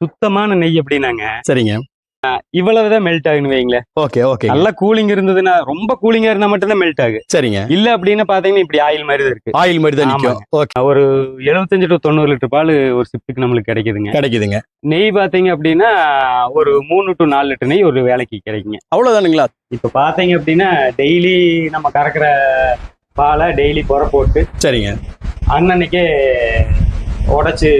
சுத்தமான நெய் எப்படின்னாங்க? சரிங்க. இவ்வளவுதான் மெல்ட் ஆகுன்னு வைங்களேன் ஓகே ஓகே நல்ல கூலிங் இருந்ததுன்னா ரொம்ப கூலிங்கா இருந்தா மட்டும்தான் மெல்ட் ஆகு. சரிங்க. இல்ல அப்படின்னு பாத்தீங்கன்னா இப்படி ஆயில் மாதிரி தான் இருக்கு. ஆயில் மாதிரி தான் ஓகே. ஒரு எழுபத்தஞ்சு டு தொண்ணூறு லிட்டர் பால் ஒரு சிப்டுக்கு நம்மளுக்கு கிடைக்குதுங்க. கிடைக்குதுங்க. நெய் பாத்தீங்க அப்படின்னா ஒரு மூணு டு நாலு லிட்டர் நெய் ஒரு வேலைக்கு கிடைக்குங்க. அவ்வளவுதானுங்களா? இப்ப பாத்தீங்க அப்படின்னா டெய்லி நம்ம கறக்குற பாலை டெய்லி புற போட்டு சரிங்க. அன்னன்னைக்கே உடைச்சு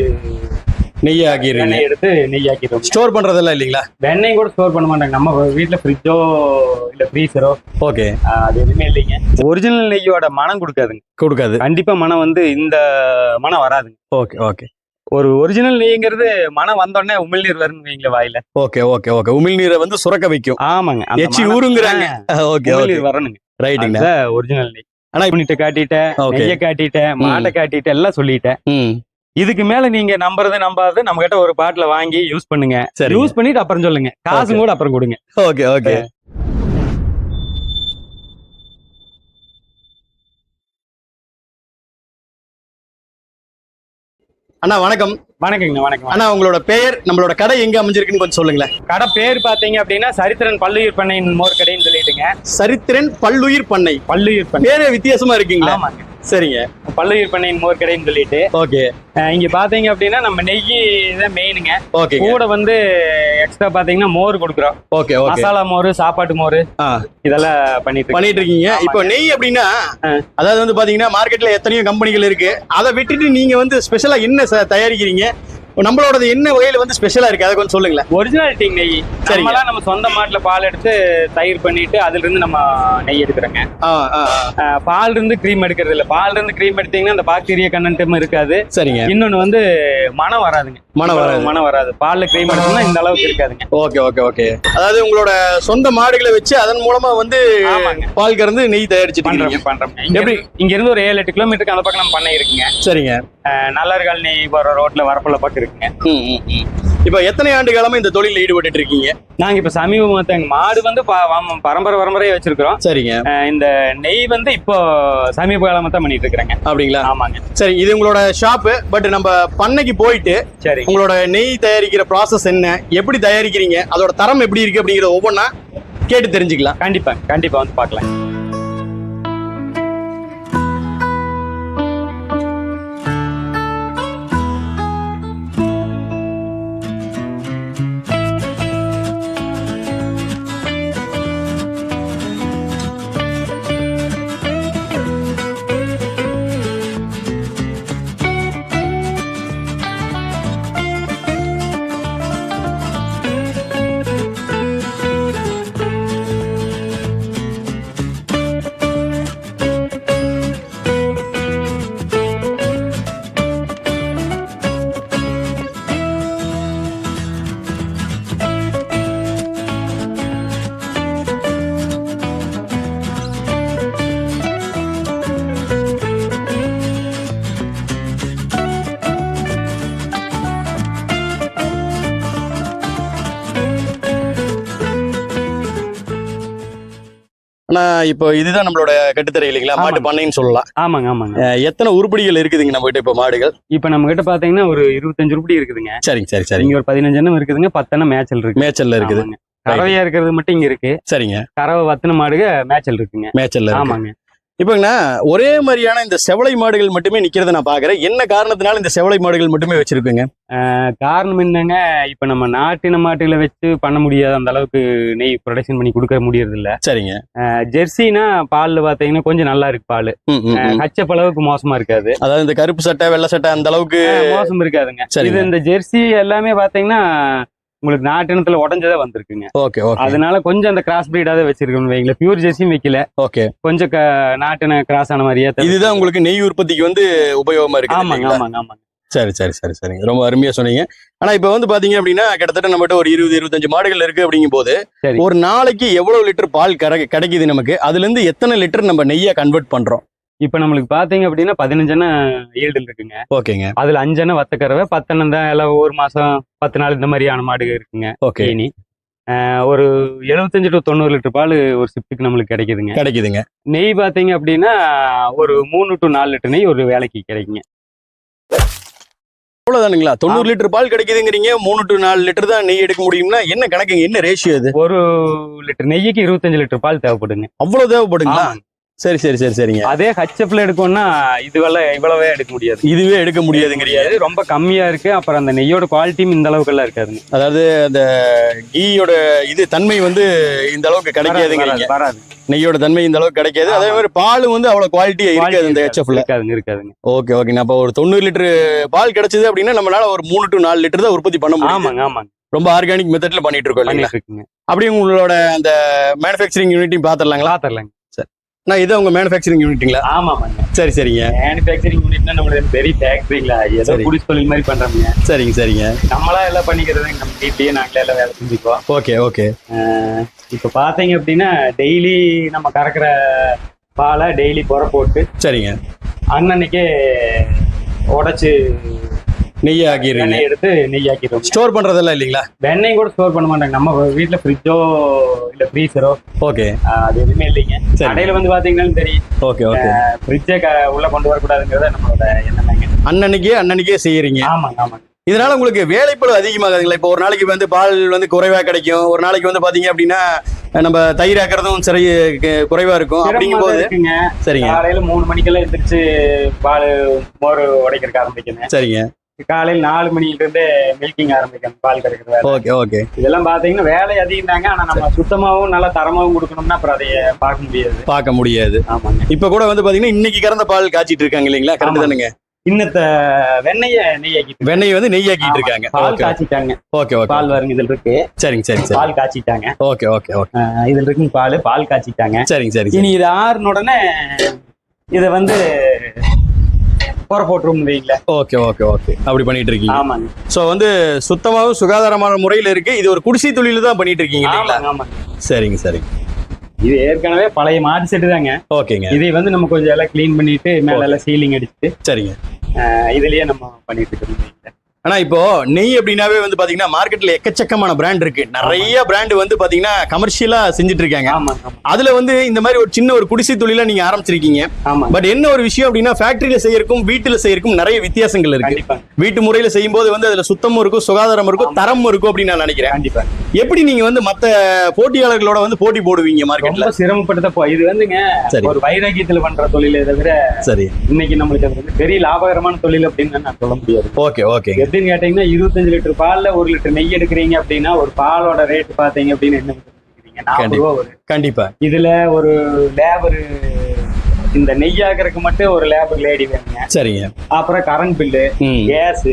நெய் ஆக்கிடுறீங்க எடுத்து நெய் ஆக்கிடுவோம் ஸ்டோர் பண்றதெல்லாம் இல்லைங்களா? வெண்ணெய் கூட ஸ்டோர் பண்ண மாட்டாங்க. நம்ம வீட்ல ஃப்ரிட்ஜோ இல்ல ஃப்ரீசரோ ஓகே அது எதுவுமே இல்லைங்க. ஒரிஜினல் நெய்யோட மனம் கொடுக்காதுங்க. கொடுக்காது. கண்டிப்பா மனம் வந்து இந்த மனம் வராதுங்க. ஓகே ஓகே ஒரு ஒரிஜினல் நெய்ங்கிறது மனம் வந்தோடனே உமிழ்நீர் வரும்னு வைங்கள வாயில. ஓகே ஓகே ஓகே உமிழ்நீரை வந்து சுரக்க வைக்கும். ஆமாங்க. எச்சி ஊருங்கிறாங்க. ஓகே உமிழ்நீர் வரணுங்க. ரைட்டுங்க ஒரிஜினல் நெய். ஆனா பண்ணிட்டு காட்டிட்டேன் நெய்ய காட்டிட்டேன் மாட்டை காட்டிட்டேன் எல்லாம் சொல்லிட்டேன். ம். இதுக்கு மேல நீங்க நம்புறது நம்பாதது நம்ம கிட்ட ஒரு பாட்டில வாங்கி யூஸ் பண்ணுங்க. யூஸ் பண்ணிட்டு அப்புறம் சொல்லுங்க. காசு. கூட அப்புறம் கொடுங்க. ஓகே ஓகே அண்ணா வணக்கம். வணக்கங்க வணக்கம். அண்ணா உங்களோட பெயர் நம்மளோட கடை எங்க அமைஞ்சிருக்குன்னு கொஞ்சம் சொல்லுங்களேன். கடை பேர் பாத்தீங்க அப்படின்னா சரித்திரன் பல்லுயிர் பண்ணையின் மோர் கடைன்னு சொல்லிட்டுங்க. சரித்திரன் பல்லுயிர் பண்ணை. பல்லுயிர் பண்ணை. பேரே வித்தியாசமா இருக்கீங்களா. ஆமாங்க. சரிங்க. பல்லுயிர் பண்ணையின் மோர் கடைன்னு சொல்லிட்டு. ஓகே. இங்க பாத்தீங்க அப்படின்னா நம்ம நெய் தான் மெயினுங்க ஓகேங்க. கூட வந்து எக்ஸ்ட்ரா பாத்தீங்கன்னா மோர் கொடுக்குறோம். Okay okay. மசாலா மோர் சாப்பாட்டு மோர். இதெல்லாம் பண்ணிட்டு. பண்ணிட்டு இருக்கீங்க. இப்போ நெய் அப்படின்னா. அதாவது வந்து பாத்தீங்கன்னா மார்க்கெட்ல எத்தனையோ கம்பெனிகள் இருக்கு. அதை விட்டுட்டு நீங்க வந்து ஸ்பெஷலா என்ன தயாரிக்கிறீங்க? நம்மளோடது என்ன வகையில வந்து ஸ்பெஷலா இருக்கு? அதை கொஞ்சம் சொல்லுங்களேன். ஒரிஜினாலிட்டி நெய். சரிங்க. நம்மளாம் நம்ம சொந்த மாட்டுல பால் எடுத்து தயிர் பண்ணிட்டு அதுல இருந்து நம்ம நெய் எடுக்கிறோங்க. பால் இருந்து க்ரீம் எடுக்கிறது இல்ல. பால் இருந்து க்ரீம் எடுத்தீங்கன்னா அந்த பாக்டீரியா கண்டென்ட்டும் இருக்காது. சரிங்க. இன்னொன்னு வந்து மனம் வராதுங்க. மனம் வராது. மனம் வராது. பால்ல க்ரீம் எடுத்தோம்னா இந்த அளவுக்கு இருக்காதுங்க. Okay okay okay. அதாவது உங்களோட சொந்த மாடுகளை வச்சு அதன் மூலமா வந்து பால் கறந்து நெய் தயாரிச்சுட்டு பண்றோம். பண்றோம் எப்படி? இங்க இருந்து ஒரு ஏழு எட்டு கிலோமீட்டருக்கு அந்த பக்கம் நம்ம பண்ணை இருக்குங்க. சரிங்க. அஹ் நல்லார்கால் நெய் போற ரோட்ல வரப்புல பக்கம் இருக்குங்க. இப்போ எத்தனை ஆண்டு காலமா இந்த தொழில ஈடுபட்டு இருக்கீங்க? நாங்க இப்ப சமீபமா எங்க மாடு வந்து பரம்பரை பரம்பரையா வச்சிருக்கிறோம். சரிங்க. இந்த நெய் வந்து இப்போ சமீப காலமா தான் பண்ணிட்டு இருக்கிறேங்க. அப்படிங்களா? ஆமாங்க. சரி இது உங்களோட ஷாப்பு பட் நம்ம பண்ணைக்கு போயிட்டு சரி. உங்களோட நெய் தயாரிக்கிற ப்ராசஸ் என்ன எப்படி தயாரிக்கிறீங்க அதோட தரம் எப்படி இருக்கு அப்படிங்கறத ஒவ்வொன்றா கேட்டு தெரிஞ்சுக்கலாம். கண்டிப்பா கண்டிப்பா வந்து பார்க்கலாம். ஆனா இப்போ இதுதான் நம்மளோட கட்டுத்தரை இல்லைங்களா? மாட்டு. பண்ணைன்னு சொல்லலாம். ஆமாங்க ஆமாங்க. எத்தனை உருப்படிகள் இருக்குதுங்க நம்ம கிட்ட இப்போ மாடுகள்? இப்ப நம்ம கிட்ட பாத்தீங்கன்னா ஒரு இருபத்தஞ்சு ரூபாய் இருக்குதுங்க. சரிங்க சரி சரிங்க. இங்க ஒரு பதினஞ்சு எண்ணம் இருக்குதுங்க பத்தெண்ணம் மேய்ச்சல் இருக்கு. மேய்ச்சல்ல இருக்குது. ஆமாங்க. கறவையா இருக்கிறது மட்டும் இங்க இருக்கு. சரிங்க. கறவை வத்தின மாடுக மேய்ச்சல் இருக்குங்க. மேய்ச்சல்ல இருக்கு. ஆமாங்க. இப்போங்கண்ணா ஒரே மாதிரியான இந்த செவலை மாடுகள் மட்டுமே நிக்கிறத நான் பாக்குறேன் என்ன காரணத்தினால இந்த செவலை மாடுகள் மட்டுமே வச்சிருக்குங்க? காரணம் என்னங்க இப்ப நம்ம நாட்டின மாட்டுகளை வச்சு பண்ண முடியாது அந்த அளவுக்கு நெய் ப்ரொடக்ஷன் பண்ணி கொடுக்க முடியறது இல்ல சரிங்க ஜெர்சினா பால்ல பாத்தீங்கன்னா கொஞ்சம் நல்லா இருக்கு பால். கச்சப் அளவுக்கு மோசமா இருக்காது. அதாவது இந்த கருப்பு சட்டை வெள்ளை சட்டை அந்த அளவுக்கு மோசம் இருக்காதுங்க. இது இந்த ஜெர்சி எல்லாமே பாத்தீங்கன்னா உங்களுக்கு நாட்டினத்துல உடஞ்சதே வந்திருக்குங்க. ஓகே அதனால கொஞ்சம் அந்த கிராஸ் பிரீடாவே வச்சிருக்கோம்னு வைங்களேன். பியூர் ஜெர்சியும் வைக்கல. ஓகே கொஞ்சம் நாட்டின கிராஸ் ஆன மாதிரியே தான் இதுதான் உங்களுக்கு நெய் உற்பத்திக்கு வந்து உபயோகமா இருக்கு ஆமாங்க? ஆமாங்க ஆமாங்க. சரி சரி சரி சரிங்க. ரொம்ப அருமையா சொன்னீங்க. ஆனா இப்ப வந்து பாத்தீங்க அப்படின்னா கிட்டத்தட்ட நம்மகிட்ட ஒரு இருபது இருபத்தஞ்சு மாடுகள் இருக்கு அப்படிங்கும் போது. ஒரு நாளைக்கு எவ்வளவு லிட்டர் பால் கிடைக்குது நமக்கு? அதுல இருந்து எத்தனை லிட்டர் நம்ம நெய்யா கன்வெர்ட் பண்றோம்? இப்ப நம்மளுக்கு பாத்தீங்க அப்படின்னா பதினஞ்செண்ண ஈல்டு இருக்குங்க. ஓகேங்க. அதுல அஞ்செண்ண வத்த கறவை பத்தெண்ணம் தான் எல்லாம் ஒரு மாசம் பத்து நாள் இந்த மாதிரியான மாடு இருக்குங்க. ஓகே. அஹ் ஒரு எழுபத்தஞ்சு டு தொண்ணூறு லிட்டர் பால் ஒரு ஷிஃப்ட்டுக்கு நம்மளுக்கு கிடைக்குதுங்க. கிடைக்குதுங்க. நெய் பாத்தீங்க அப்படின்னா ஒரு மூணு டு நாலு லிட்டர் நெய் ஒரு வேலைக்கு கிடைக்குங்க. அவ்வளவுதானுங்களா? தொண்ணூறு லிட்டர் பால் கிடைக்குதுங்கிறீங்க மூணு டு நாலு லிட்டர் தான் நெய் எடுக்க முடியும்னா என்ன கணக்குங்க? என்ன ரேஷியோ அது ஒரு லிட்டர் நெய்யுக்கு இருபத்தஞ்சு லிட்டர் பால் தேவைப்படுங்க. அவ்வளவு தேவைப்படுங்களா. சரி சரி சரி சரிங்க. அதே ஹச்எஃப்ல எடுக்கணும்னா இதுவெல்லாம் இவ்வளவே எடுக்க முடியாது. இதுவே எடுக்க முடியாதுங்கிறீங்க. முடியாது. ரொம்ப கம்மியா இருக்கு. அப்புறம் அந்த நெய்யோட குவாலிட்டியும் இந்த அளவுக்கு எல்லாம் இருக்காதுங்க. அதாவது அந்த கீயோட இது தன்மை வந்து இந்த அளவுக்கு கிடைக்காதுங்கிறீங்க. வராது, நெய்யோட தன்மை இந்த அளவுக்கு கிடைக்காது. அதே மாதிரி பாலும் வந்து அவ்வளவு குவாலிட்டியா இருக்காது இந்த ஹெச்எஃப்ல இருக்காதுங்க இருக்காதுங்க. ஓகே ஓகே அப்ப ஒரு தொண்ணூறு லிட்டர் பால் கிடைச்சது அப்படின்னா நம்மளால ஒரு மூணு டு நாலு லிட்டர் தான் உற்பத்தி பண்ண முடியும் ஆமாங்க ஆமாங்க. ரொம்ப ஆர்கானிக் மெத்தட்ல பண்ணிட்டு இருக்கோம் இல்லைங்களா? அப்படியே உங்களோட அந்த மேனுஃபேக்சரிங் யூனிட்டையும் பாத்திரலாங்களா? பாத்திரலாங்க. நான் இது உங்க மேனுஃபேக்சரிங் யூனிட்டுங்களா ஆமாமாங்க. சரி சரிங்க. மேனுஃபேக்சரிங் யூனிட்னா நம்மளுக்கு பெரிய ஃபேக்டரிங்களா ஏதோ. குடிஸ் தொழில் மாதிரி பண்றோம்ங்க. சரிங்க சரிங்க. நம்மளா எல்லாம் பண்ணிக்கிறது நம்ம வீட்லயே நாங்களே எல்லாம் வேலை செஞ்சுக்குவோம். Okay okay. இப்ப பாத்தீங்க அப்படின்னா டெய்லி நம்ம கறக்குற பாலை டெய்லி புற போட்டு சரிங்க. அன்னன்னைக்கே உடைச்சு நெய் ஆக்கிடுறீங்க எடுத்து நெய் ஆக்கிடுவோம் ஸ்டோர் பண்றதெல்லாம் இல்லைங்களா? வெண்ணெய் கூட ஸ்டோர் பண்ண மாட்டாங்க. நம்ம வீட்ல ஃப்ரிட்ஜோ இல்ல ஃப்ரீசரோ ஓகே அது எதுவுமே இல்லைங்க. கடையில வந்து பாத்தீங்கன்னாலும் தெரியும் ஓகே ஓகே ஃப்ரிட்ஜை உள்ள கொண்டு வரக்கூடாதுங்கிறத நம்மளோட எண்ணம்ங்க அன்னன்னைக்கே அன்னன்னைக்கே செய்யறீங்க. ஆமாங்க ஆமாங்க. இதனால உங்களுக்கு வேலைப்பளு அதிகமாகுதுங்களா? இப்போ ஒரு நாளைக்கு வந்து பால் வந்து குறைவா கிடைக்கும். ஒரு நாளைக்கு வந்து பாத்தீங்க அப்படின்னா நம்ம தயிர் ஆக்குறதும் சரி குறைவா இருக்கும். அப்படிங்கும் போது சரிங்க. காலையில மூணு மணிக்கெல்லாம் எந்திரிச்சு பால் மோர் உடைக்கிறதுக்கு ஆரம்பிக்கணும் சரிங்க. காலையில் நாலு மணில இருந்து மில்கிங் ஆரம்பிக்கணும் பால் கறக்கிற ஓகே ஓகே. இதெல்லாம் பாத்தீங்கன்னா வேலை அதிகம் தாங்க ஆனா நம்ம சுத்தமாவும் நல்லா தரமாவும் கொடுக்கணும்னா அப்புறம் அதைய பார்க்க முடியாது. பார்க்க முடியாது. ஆமாங்க. இப்ப கூட வந்து பாத்தீங்கன்னா இன்னைக்கு கறந்த பால் காய்ச்சிட்டு இருக்காங்க இல்லைங்களா? ஆமா. தானுங்க. இன்னத்த வெண்ணெய நெய்யாக்கிட்டு வெண்ணெய் வந்து நெய் ஆக்கிட்டு இருக்காங்க பால் காய்ச்சிட்டாங்க. Okay okay. பால் வருங்க இதுல இருக்கு. சரிங்க சரி பால் காய்ச்சிட்டாங்க. Okay okay okay. இதுல இருக்குங்க பால். பால் காய்ச்சிட்டாங்க. சரிங்க சரி சரி. இனி இது ஆறுன உடனே இதை வந்து புற போட்டுரும் வைங்கள ஓகே ஓகே ஓகே அப்படி பண்ணிட்டு இருக்கீங்க ஆமாங்க. சோ வந்து சுத்தமாவும் சுகாதாரமான முறையில இருக்கு. இது ஒரு குடிசை தொழில தான் பண்ணிட்டு இருக்கீங்க இல்லைங்களா? ஆமாங்க ஆமாங்க. சரிங்க சரிங்க. இது ஏற்கனவே பழைய மாட்டு செட்டு தாங்க. ஓகேங்க. இதை வந்து நம்ம கொஞ்சம் எல்லாம் க்ளீன் பண்ணிட்டு மேல எல்லாம் சீலிங் அடிச்சுட்டு சரிங்க. அஹ் இதுலயே நம்ம பண்ணிட்டு இருக்கோம். ஆனா இப்போ நெய் அப்படின்னாவே வந்து பாத்தீங்கன்னா மார்க்கெட்ல எக்கச்சக்கமான பிராண்ட் இருக்கு. நிறைய பிராண்ட் வந்து பாத்தீங்கன்னா கமர்ஷியலா செஞ்சுட்டு இருக்காங்க அதுல வந்து இந்த மாதிரி ஒரு சின்ன ஒரு குடிசை தொழிலா நீங்க ஆரம்பிச்சிருக்கீங்க. பட் என்ன ஒரு விஷயம் அப்படின்னா ஃபேக்டரியில செய்யறதுக்கும் வீட்டுல செய்யறதுக்கும் நிறைய வித்தியாசங்கள் இருக்கு. வீட்டு முறையில செய்யும் போது வந்து அதுல சுத்தமும் இருக்கும் சுகாதாரம் இருக்கும் தரமும் இருக்கும் அப்படின்னு நான் நினைக்கிறேன். கண்டிப்பா. எப்படி நீங்க வந்து மத்த போட்டியாளர்களோட வந்து போட்டி போடுவீங்க மார்க்கெட்ல ரொம்ப சிரமப்பட்டு போ இது வந்துங்க ஒரு வைராக்கியத்துல பண்ற தொழிலை தவிர சரி. இன்னைக்கு நம்மளுக்கு அது வந்து பெரிய லாபகரமான தொழில் அப்படின்னு நான் சொல்ல முடியாது. ஓகே ஓகே எப்படின்னு கேட்டீங்கன்னா இருபத்தஞ்சு லிட்டர் பால்ல ஒரு லிட்டர் நெய் எடுக்கிறீங்க அப்படின்னா ஒரு பாலோட ரேட் பாத்தீங்க அப்படின்னு என்ன கண்டிப்பா. இதுல ஒரு லேபர் இந்த நெய் ஆக்குறதுக்கு மட்டும் ஒரு லேபர் லேடி வேணுங்க. சரிங்க. அப்புறம் கரண்ட் பில்லு கேஸ்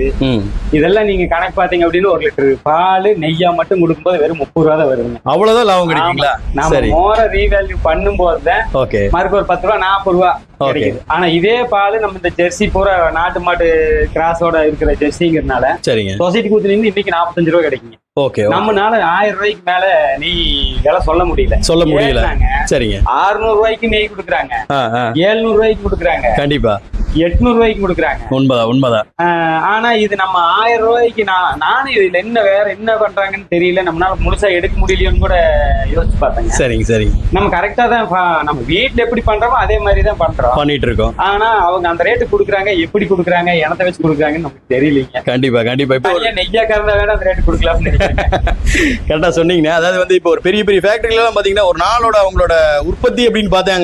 இதெல்லாம் நீங்க கணக்கு பாத்தீங்க அப்படின்னு ஒரு லிட்டர் பால் நெய்யா மட்டும் கொடுக்கும்போது வெறும் முப்பது ரூபா தான் வருங்க அவ்வளவுதான் லாபம் கிடைக்குங்களா? நாம மோர ரீவேல்யூ பண்ணும்போது தான் ஓகே. மறுக்க ஒரு பத்து ரூபா நாற்பது ரூபா கிடைக்குது. ஆனா இதே பால் நம்ம இந்த ஜெர்சி பூரா நாட்டு மாட்டு கிராஸோட இருக்கிற ஜெர்சிங்கிறதுனால சரிங்க. சொசைட்டி கூத்துல இன்னைக்கு நாற்பத்தஞ்சு ரூபா கிடைக்குங்க. ஓகே நம்மனால ஆயிரம் ரூபாய்க்கு மேல நெய் விலை சொல்ல முடியல. சொல்ல முடியல. சரிங்க. 600 ரூபாய்க்கு நெய் கொடுக்குறாங்க. 700 ரூபாய்க்கு கொடுக்குறாங்க. கண்டிப்பா. 800 ரூபாய்க்கு கொடுக்குறாங்க உண்மைதான் உண்மைதான் ஆனா இது நம்ம ஆயிரம் ரூபாய்க்கு நான் நானும் இதுல என்ன வேற என்ன பண்றாங்கன்னு தெரியல. நம்மளால முழுசா எடுக்க முடியலையோன்னு கூட யோசிச்சு பார்த்தேங்க. சரிங்க சரிங்க. நம்ம கரெக்டா தான் நம்ம வீட்ல எப்படி பண்றோமோ அதே மாதிரி தான் பண்றோம். பண்ணிட்டு இருக்கோம் ஆனா அவங்க அந்த ரேட்டு கொடுக்குறாங்க எப்படி கொடுக்குறாங்க எனத்தை வச்சு கொடுக்குறாங்கன்னு நமக்கு தெரியலீங்க. கண்டிப்பா கண்டிப்பா. இப்போ தனியா நெய்யா கறந்தா வேணா அந்த ரேட்டு கொடுக்கலாம்னு கரெக்டா சொன்னீங்க அதாவது வந்து இப்போ ஒரு பெரிய பெரிய ஃபேக்டரில எல்லாம் பாத்தீங்கன்னா ஒரு நாளோட அவங்களோட உற்பத்தி அப்படின்னு பார்த்தாங்க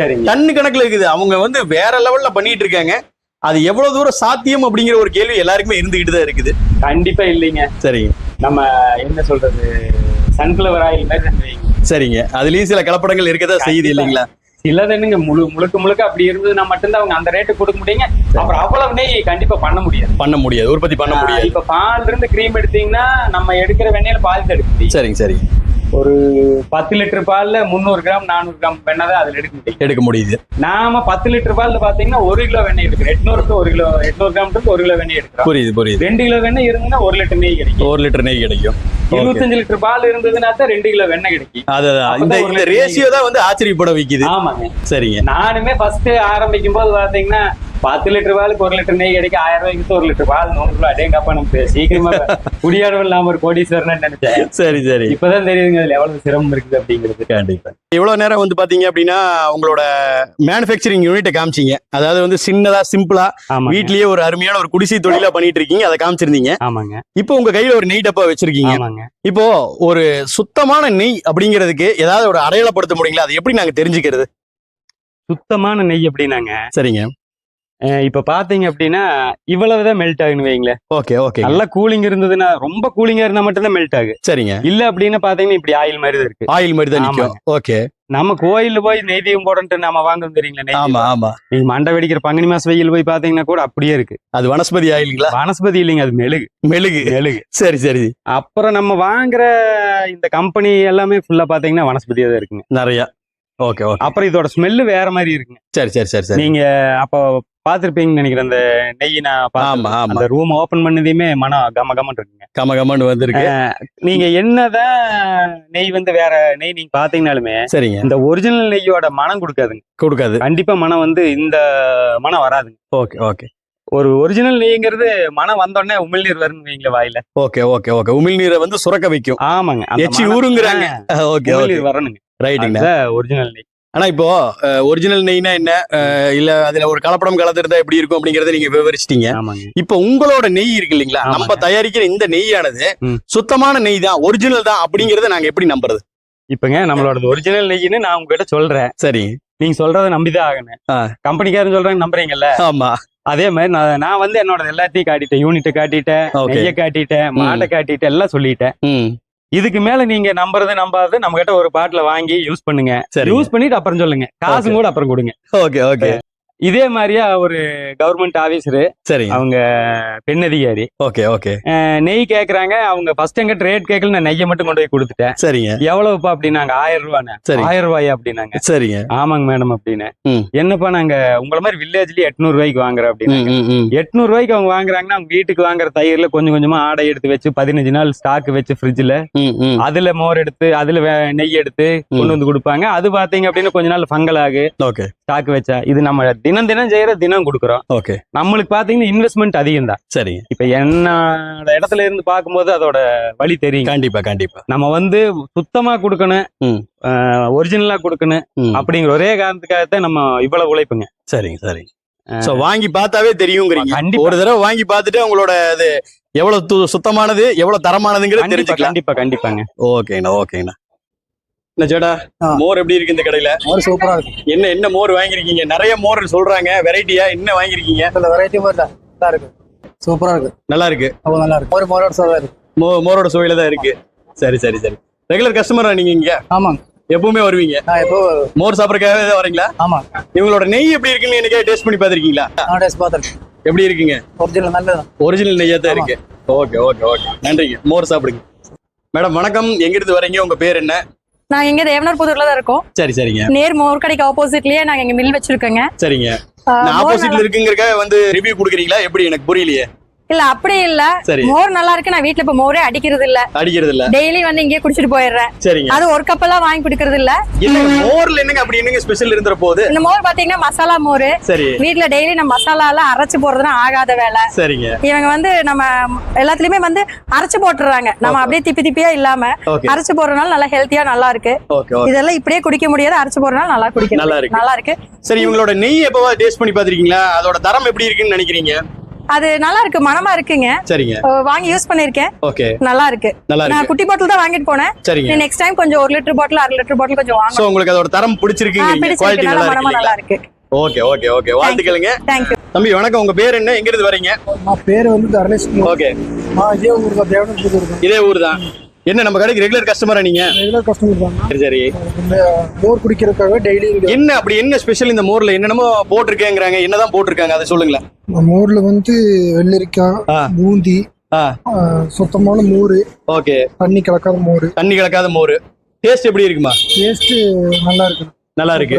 சரிங்க. டன்னு கணக்குல இருக்குது. அவங்க வந்து வேற லெவல்ல பண்ணிட்டு இருக்காங்க. அது எவ்வளவு தூரம் சாத்தியம் அப்படிங்கிற ஒரு கேள்வி எல்லாருக்குமே இருந்துகிட்டு தான் இருக்குது. கண்டிப்பா இல்லைங்க. சரிங்க. நம்ம என்ன சொல்றது? சன்ஃபிளவர் ஆயில் மாதிரி. சரிங்க. அதுலயும் சில கலப்படங்கள் இருக்கதான் செய்யுது இல்லைங்களா? சிலதுன்னுங்க முழு முழுக்க முழுக்க அப்படி இருந்ததுன்னா மட்டும்தான் அவங்க அந்த ரேட்டு கொடுக்க முடியுங்க. அப்புறம் அவ்வளவு நெய் கண்டிப்பா பண்ண முடியாது. பண்ண முடியாது. உற்பத்தி பண்ண முடியாது. இப்ப பால் இருந்து கிரீம் எடுத்தீங்கன்னா நம்ம எடுக்கிற வெண்ணெயில பால் எடுக்க சரிங்க சரிங்க. ஒரு பத்து லிட்டர் பால்ல முந்நூறு கிராம் நானூறு கிராம் வெண்ணெய் தான் அதுல எடுக்க முடியும். எடுக்க முடியுது. நாம பத்து லிட்டர் பால்ல பாத்தீங்கன்னா ஒரு கிலோ வெண்ணெய் எடுக்கிறோம். எட்நூறுக்கு ஒரு கிலோ எட்நூறு கிராமுக்கு ஒரு கிலோ வெண்ணெய் எடுக்கிறோம். புரியுது புரியுது. ரெண்டு கிலோ வெண்ணெய் இருந்ததுன்னா ஒரு லிட்டர் நெய் கிடைக்கும். ஒரு லிட்டர் நெய் கிடைக்கும். இருபத்தஞ்சு லிட்டர் பால் இருந்ததுன்னா தான் ரெண்டு கிலோ வெண்ணெய் கிடைக்கும். அதுதான் இந்த இந்த ரேஷியோ தான் வந்து ஆச்சரியப்பட வைக்குது. ஆமாங்க. சரிங்க. நானுமே ஃபர்ஸ்ட் ஆரம்பிக்கும் போது பாத்தீங்கன்னா பத்து லிட்டர் பாலுக்கு ஒரு லிட்டர் நெய் கிடைக்கும் ஆயிரம் ரூபாய்க்கு ஒரு லிட்டர் பால் நூறு ரூபாய். அடேங்கப்பா நமக்கு சீக்கிரமா குடியாடவும் இல்லாம ஒரு கோடீஸ்வரன் நினைச்சேன். சரி சரி. இப்பதான் தெரியுதுங்க அதுல எவ்வளவு சிரமம் இருக்குது அப்படிங்கிறது. கண்டிப்பா. இவ்வளவு நேரம் வந்து பாத்தீங்க அப்படின்னா உங்களோட மேனுஃபேக்சரிங் யூனிட்டை காமிச்சீங்க. அதாவது வந்து சின்னதா சிம்பிளா வீட்லயே ஒரு அருமையான ஒரு குடிசை தொழிலா பண்ணிட்டு இருக்கீங்க. அதை காமிச்சிருந்தீங்க. ஆமாங்க. இப்போ உங்க கையில ஒரு நெய் டப்பா வச்சிருக்கீங்க. ஆமாங்க. இப்போ ஒரு சுத்தமான நெய் அப்படிங்கிறதுக்கு ஏதாவது ஒரு அடையாளப்படுத்த முடியுங்களா? அது எப்படி நாங்க தெரிஞ்சுக்கிறது? சுத்தமான நெய் அப்படின்னாங்க. சரிங்க. இப்ப பாத்தீங்க அப்படின்னா இவ்வளவுதான் மெல்ட் ஆகுன்னு வைங்களேன் ஓகே ஓகே நல்லா கூலிங் இருந்ததுன்னா ரொம்ப கூலிங்கா இருந்தா மட்டும் தான் மெல்ட் ஆகு. சரிங்க. இல்ல அப்படின்னு பாத்தீங்கன்னா இப்படி ஆயில் மாதிரி தான் இருக்கு. ஆயில் மாதிரி தான் ஓகே. நம்ம கோயில்ல போய் நெய் தீபம் போடன்ட்டு நம்ம வாங்குறோம் தெரியுங்களா ஆமா. ஆமா. நீங்க மண்டை வெடிக்கிற பங்குனி மாசம் வெயில் போய் பாத்தீங்கன்னா கூட அப்படியே இருக்கு. அது வனஸ்பதி ஆயிலுங்களா? வனஸ்பதி இல்லைங்க அது மெழுகு. மெழுகு. மெழுகு. சரி சரி. அப்புறம் நம்ம வாங்குற இந்த கம்பெனி எல்லாமே ஃபுல்லா பாத்தீங்கன்னா வனஸ்பதியா தான் இருக்குங்க. நிறைய. Okay okay. அப்புறம் இதோட ஸ்மெல்லு வேற மாதிரி இருக்குங்க. சரி சரி சரி சரி. நீங்க அப்போ பாத்திருப்பீங்கன்னு நினைக்கிறேன். அந்த நெய் நான் ஆமா. ஆமா. அந்த ரூம் ஓபன் பண்ணதையுமே மனம் கம கமன்னு இருக்குங்க கம கமன்னு வந்திருக்கு நீங்க என்னதான் நெய் வந்து வேற நெய் நீங்க பாத்தீங்கன்னாலுமே சரிங்க. இந்த ஒரிஜினல் நெய்யோட மனம் கொடுக்காதுங்க. கொடுக்காது. கண்டிப்பா மனம் வந்து இந்த மனம் வராதுங்க. Okay okay. ஒரு ஒரிஜினல் நெய்ங்கிறது மனம் வந்தோடனே உமிழ்நீர் வரும்னு வைங்கள வாயில. Okay okay okay. உமிழ்நீரை வந்து சுரக்க வைக்கும். ஆமாங்க. எச்சி ஊருங்கிறாங்க. ஓகே வரணுங்க. ரைட்டுங்க ஒரிஜினல் நெய். ஆனா இப்போ ஒரிஜினல் நெய்னா என்ன? இல்ல அதுல ஒரு கலப்படம் கலந்துருந்தா எப்படி இருக்கும் அப்படிங்கறத நீங்க விவரிச்சிட்டீங்க. இப்போ உங்களோட நெய் இருக்கு இல்லைங்களா. நம்ம தயாரிக்கிற இந்த நெய்யானது. சுத்தமான நெய் தான் ஒரிஜினல் தான் அப்படிங்கறத நாங்க எப்படி நம்புறது? இப்பங்க நம்மளோட ஒரிஜினல் நெய்ன்னு நான் உங்ககிட்ட சொல்றேன். சரி. நீங்க சொல்றதை நம்பிதான் ஆகணும். கம்பெனிக்காரன் சொல்றாங்க நம்புறீங்கல்ல? ஆமா. அதே மாதிரி நான் நான் வந்து என்னோட எல்லாத்தையும் காட்டிட்டேன். யூனிட்டை காட்டிட்டேன் நெய்யை காட்டிட்டேன் மாட்டை காட்டிட்டேன் எல்லாம் சொல்லிட்டேன். இதுக்கு மேல நீங்க நம்புறது நம்பாதது நம்ம கிட்ட ஒரு பாட்டில வாங்கி யூஸ் பண்ணுங்க. யூஸ் பண்ணிட்டு அப்புறம் சொல்லுங்க. காசும் கூட அப்புறம் கொடுங்க. ஓகே ஓகே இதே மாதிரியா ஒரு கவர்மெண்ட் ஆபீசரு சரி அவங்க பெண் அதிகாரி. Okay okay. நெய் கேக்குறாங்க அவங்க ஃபர்ஸ்ட் எங்கிட்ட ரேட் கேட்கல நான் நெய்யை மட்டும் கொண்டு போய் கொடுத்துட்டேன். சரிங்க. எவ்வளவுப்பா அப்படின்னாங்க ஆயிரம் சரி. ஆயிரம் ரூபாயா அப்படின்னாங்க. சரிங்க. ஆமாங்க மேடம் அப்படின்னு. என்னப்பா நாங்க உங்கள மாதிரி வில்லேஜ்லயே எட்நூறு ரூபாய்க்கு வாங்குறோம் அப்படின்னு. எட்நூறு ரூபாய்க்கு அவங்க வாங்குறாங்கன்னா அவங்க வீட்டுக்கு வாங்குற தயிர்ல கொஞ்சம் கொஞ்சமா ஆடை எடுத்து வச்சு பதினஞ்சு நாள் ஸ்டாக் வச்சு ஃப்ரிட்ஜ்ல. அதுல மோர் எடுத்து அதுல நெய் எடுத்து கொண்டு வந்து கொடுப்பாங்க. அது பாத்தீங்க அப்படின்னா கொஞ்ச நாள் ஃபங்கல் ஆகு. ஓகே. ஸ்டாக் வச்சா இது நம்ம தினம் தினம் செய்யற தினம் கொடுக்குறோம். ஓகே. நம்மளுக்கு பாத்தீங்கன்னா இன்வெஸ்ட்மெண்ட் அதிகம் தான். சரிங்க இப்ப என்னோட இடத்துல இருந்து பார்க்கும்போது அதோட வழி தெரியும். கண்டிப்பா கண்டிப்பா. நம்ம வந்து சுத்தமா கொடுக்கணும். ஒரிஜினலா கொடுக்கணும். அப்படிங்கிற ஒரே காரணத்துக்காகத்தான் நம்ம இவ்வளவு உழைப்புங்க. சரிங்க சரிங்க சோ வாங்கி பார்த்தாவே தெரியுங்கிறீங்க. கண்டிப்பா. ஒரு தடவை வாங்கி பார்த்துட்டு உங்களோட அது எவ்வளவு சுத்தமானது எவ்வளவு தரமானதுங்கிறது தெரிஞ்சுக்கலாம். கண்டிப்பா கண்டிப்பாங்க. ஓகேண்ணா ஓகேண்ணா. என்ன ஆ. மோர் எப்படி இருக்கு இந்த கடையில? மோர் சூப்பரா இருக்கு. என்ன என்ன மோர் வாங்கிருக்கீங்க நிறைய மோர் சொல்றாங்க. வெரைட்டியா என்ன வாங்கிருக்கீங்க இதுல வெரைட்டி மோர் தான் நல்லா இருக்கு. சூப்பரா இருக்கு. நல்லா இருக்கு. ரொம்ப நல்லா இருக்கு. மோர் மோரோட சுவை இருக்கு. மோ மோரோட சுவையில தான் இருக்கு. சரி சரி சரி. ரெகுலர் கஸ்டமரா நீங்க இங்க? ஆமாங்க. எப்பவுமே வருவீங்க? மோர் சாப்பிடறதுக்காகவே தான் வரீங்களா? ஆமா. இவங்களோட நெய் எப்படி இருக்குன்னு எனக்கு டேஸ்ட் பண்ணி பார்த்திருக்கீங்களா? நான் டேஸ்ட் பார்த்துருக்கேன். எப்படி இருக்குங்க? ஒரிஜினல் நல்லதுதான் ஒரிஜினல் நெய்யா தான் இருக்கு. ஓகே ஓகே ஓகே நன்றிங்க. மோர் சாப்பிடுங்க. மேடம் வணக்கம். எங்க இருந்து வரீங்க? உங்க பேர் என்ன? நாங்க இங்க தேவனார் புதூர்ல தான் இருக்கோம். சரி சரிங்க. நேர் மோர் கடைக்கு ஆப்போசிட்லயே நாங்க இங்க மில் வச்சிருக்கோங்க. சரிங்க. ஆப்போசிட்ல இருக்குங்கிறக்காக வந்து ரிவ்யூ கொடுக்குறீங்களா? எப்படி எனக்கு புரியலையே. இல்ல அப்படி இல்ல. மோர் நல்லா இருக்கு. நான் வீட்ல இப்ப மோரே அடிக்கிறது இல்ல அடிக்கிறது இல்ல டெய்லி வந்து இங்கே குடிச்சிட்டு போயிடுறேன். சரிங்க. அது ஒரு கப் எல்லாம் வாங்கி குடிக்கிறது இல்ல மோர்ல என்னங்க அப்படி என்னங்க ஸ்பெஷல் இருந்துற போகுது இந்த மோர் பாத்தீங்கன்னா மசாலா மோர். சரி. வீட்ல டெய்லி நம்ம மசாலா எல்லாம் அரைச்சு போறதுன்னா ஆகாத வேலை. சரிங்க. இவங்க வந்து நம்ம எல்லாத்துலயுமே வந்து அரைச்சு போட்டுறாங்க. நம்ம அப்படியே திப்பி திப்பியா இல்லாம அரைச்சு போடுறதுனால நல்லா ஹெல்த்தியா நல்லா இருக்கு. இதெல்லாம் இப்படியே குடிக்க முடியாது. அரைச்சு போடுறதுனால நல்லா குடிக்க நல்லா இருக்கு. நல்லா இருக்கு. சரி இவங்களோட நெய் எப்பவா டேஸ்ட் பண்ணி பாத்திருக்கீங்களா அதோட தரம் எப்படி இருக்குன்னு நினைக்கிறீங்க? அது நல்லா இருக்கு மனமா இருக்குங்க. சரிங்க. வாங்கி யூஸ் பண்ணிருக்கேன். ஓகே. நல்லா இருக்கு. நல்லா நான் குட்டி பாட்டில் தான் வாங்கிட்டு போனேன். சரிங்க. நெக்ஸ்ட் டைம் கொஞ்சம் ஒரு லிட்டர் பாட்டில் அரை லிட்டர் பாட்டில் கொஞ்சம் வாங்க. சோ உங்களுக்கு அதோட தரம் பிடிச்சிருக்குங்க. குவாலிட்டி பிடிச்சிருக்கு. நல்லா இருக்கு நல்லா இருக்கு. Okay okay okay. வாழ்த்துக்களுங்க. தேங்க்யூ தம்பி வணக்கம். உங்க பேர் என்ன? எங்க இருந்து வரீங்க? நான் பேர் வந்து தர்ணேஷ் ஓகே. நான் இதே ஊர் தான். தேவனர் இதே ஊர் தான். என்ன நம்ம கடைக்கு ரெகுலர் கஸ்டமரா நீங்க? ரெகுலர் கஸ்டமர் தான் சரி சரி. இந்த மோர் குடிக்கிறதுக்காக டெய்லி என்ன அப்படி என்ன ஸ்பெஷல் இந்த மோர்ல? என்னென்னமோ போட்டிருக்கேங்கிறாங்க. என்னதான் போட்டிருக்காங்க? அதை சொல்லுங்களேன். மோர்ல வந்து வெள்ளரிக்காய். பூந்தி சுத்தமான மோர் ஓகே. தண்ணி கலக்காத மோர். தண்ணி கலக்காத மோர். டேஸ்ட் எப்படி இருக்குமா? டேஸ்ட் நல்லா இருக்கு. நல்லா இருக்கு.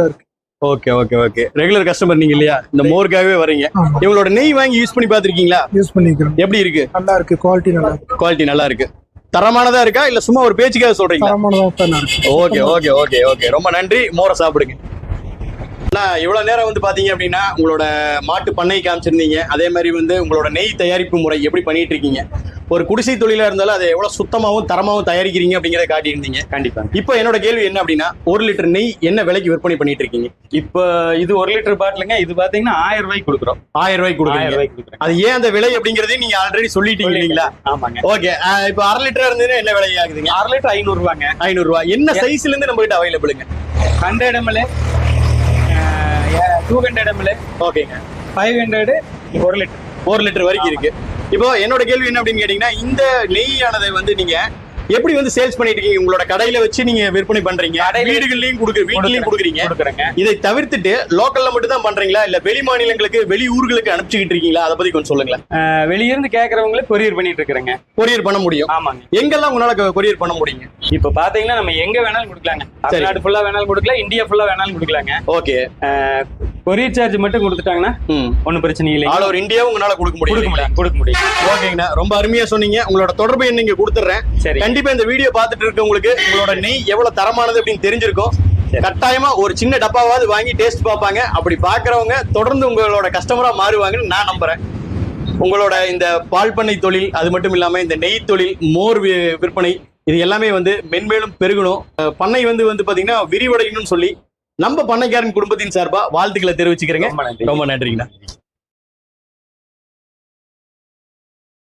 Okay okay okay. Regular customer நீங்க இல்லையா? இந்த மோருக்காகவே வரீங்க. இவங்களோட நெய் வாங்கி யூஸ் பண்ணி பாத்திருக்கீங்களா யூஸ் பண்ணிக்கிறோம். எப்படி இருக்கு? நல்லா இருக்கு. குவாலிட்டி நல்லா இருக்கு. குவாலிட்டி நல்லா இருக்கு. தரமானதா இருக்கா? இல்ல சும்மா ஒரு பேச்சுக்காக இருக்கு ஓகே ஓகே ஓகே ஓகே ரொம்ப நன்றி. மோரை சாப்பிடுங்க. இவ்வளவு நேரம் வந்து பாத்தீங்க அப்படின்னா உங்களோட மாட்டு பண்ணை காமிச்சிருந்தீங்க. அதே மாதிரி வந்து உங்களோட நெய் தயாரிப்பு முறை எப்படி பண்ணிட்டு இருக்கீங்க? ஒரு குடிசை தொழிலா இருந்தாலும் அதை எவ்வளவு சுத்தமாவும் தரமாவும் தயாரிக்கிறீங்க அப்படிங்கறத காட்டியிருந்தீங்க. கண்டிப்பா. இப்போ என்னோட கேள்வி என்ன அப்படின்னா ஒரு லிட்டர் நெய் என்ன விலைக்கு விற்பனை பண்ணிட்டு இருக்கீங்க? இப்போ இது ஒரு லிட்டர் பாட்டிலுங்க இது பாத்தீங்கன்னா ஆயிரம் ரூபாய்க்கு கொடுக்குறோம். ஆயிரம் ரூபாய்க்கு கொடுக்குறேன் அது ஏன் அந்த விலை அப்படிங்கறதையும் நீங்க ஆல்ரெடி சொல்லிட்டீங்க இல்லைங்களா? ஆமாங்க. ஓகே இப்போ அரை லிட்டர் இருந்ததுன்னா என்ன விலை ஆகுதுங்க? அரை லிட்டர் ஐநூறு ரூபாங்க. ஐநூறு ரூபாய் என்ன சைஸ்ல இருந்து நம்ம கிட்ட அவைலபிளுங்க hundred ML two hundred ML ஓகேங்க ஃபைவ் ஹண்ட்ரட் ஒரு லிட்டர். ஒரு லிட்டர் வரைக்கும் இருக்கு. இப்போ என்னோட கேள்வி என்ன அப்படின்னு கேட்டீங்கன்னா இந்த நெய்யானதை வந்து நீங்க எப்படி வந்து சேல்ஸ் பண்ணிட்டு இருக்கீங்க? உங்களோட கடையில வச்சு நீங்க விற்பனை பண்றீங்க? வீடுகள்லயும் கொடுக்குற வீட்லயும் கொடுக்குறீங்க. இதை தவிர்த்துட்டு லோக்கல்ல மட்டும் தான் பண்றீங்களா? இல்ல வெளி மாநிலங்களுக்கு வெளி ஊர்களுக்கு அனுப்பிச்சுக்கிட்டு இருக்கீங்களா? அதை பத்தி கொஞ்சம் சொல்லுங்களேன். வெளியிருந்து கேட்கறவங்களுக்கு கொரியர் பண்ணிட்டு இருக்கிறேங்க. கொரியர் பண்ண முடியும். ஆமாங்க. எங்கெல்லாம் உங்களால கொரியர் பண்ண முடியுங்க? இப்போ பாத்தீங்கன்னா நம்ம எங்க வேணாலும் கொடுக்கலாங்க. தமிழ்நாடு ஃபுல்லா வேணாலும் கொடுக்கலாம் இந்தியா ஃபுல்லா வேணாலும் கொடுக்கலாங்க. ஓகே. கொரியர் சார்ஜ் மட்டும் கொடுத்துட்டாங்கன்னா ஒன்றும் பிரச்சனை இல்லைங்க. ஆல் ஓவர் இந்தியாவும் உங்களால கொடுக்க முடியும் கொடுக்க முடியும் கொடுக்க முடியும். ஓகேங்கண்ணா. ரொம்ப அருமையா சொன்னீங்க. உங்களோட தொடர்பு எண் நீங்க கொடுத்துறேன் சரி கண்டிப்பா இந்த வீடியோ பார்த்துட்டு இருக்கவங்களுக்கு உங்களோட நெய் எவ்வளவு தரமானது அப்படின்னு தெரிஞ்சிருக்கும் சரி. கட்டாயமா ஒரு சின்ன டப்பாவாவது வாங்கி டேஸ்ட் பார்ப்பாங்க. அப்படி பார்க்கறவங்க தொடர்ந்து உங்களோட கஸ்டமரா மாறுவாங்கன்னு நான் நம்புறேன். உங்களோட இந்த பால் பண்ணை தொழில் அது மட்டும் இல்லாம இந்த நெய் தொழில் மோர் விற்பனை இது எல்லாமே வந்து மென்மேலும் பெருகணும். பண்ணை வந்து வந்து பாத்தீங்கன்னா விரிவடையணும்னு சொல்லி நம்ம பண்ணைக்காரன் குடும்பத்தின் சார்பா வாழ்த்துக்களை தெரிவிச்சுக்கிறேங்க. ரொம்ப நன்றிங்கண்ணா.